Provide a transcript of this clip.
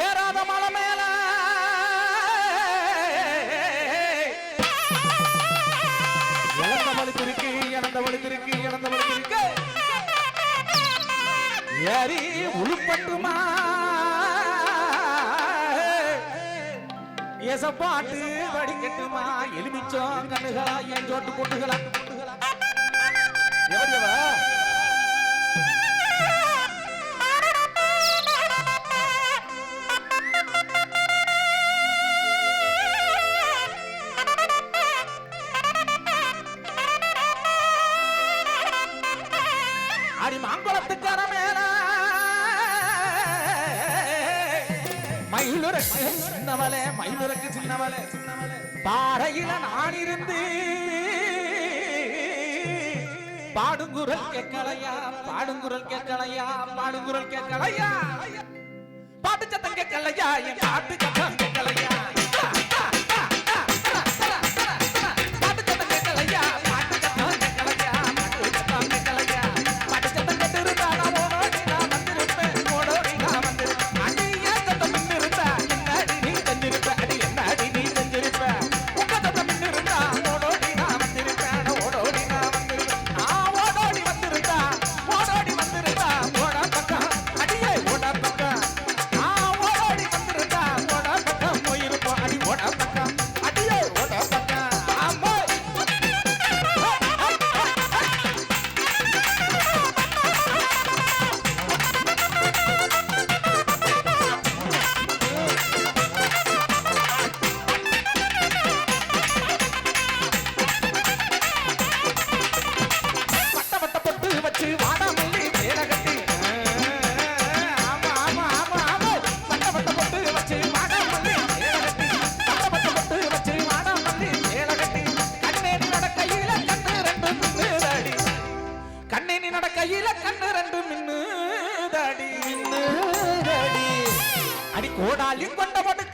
ஏறாத மலை மேல. இழந்த வலித்திருக்கு இழந்த வலித்திருக்கு இழந்த வலித்திருக்கு ஏறி உழுப்பட்டுமா எசப்பாட்டு வடிக்கட்டுமா எலுமிச்சோம் கண்ணுகளா என் ஜோட்டு கொண்டுகளா மாம்பழத்துக்கார மேல மயிலுரக்கு சின்னவளே மயிலுரக்கு சின்னவளே. பாறையில நான் இருந்து பாடுங்குரல் கேட்கலையா பாடுங்குரல் கேட்கலையா பாடுங்குரல் கேட்கலையா. பாட்டு சத்தம் கேட்கலையா என் பாட்டு சத்தம் கோடாலி கொண்டவனுக்கு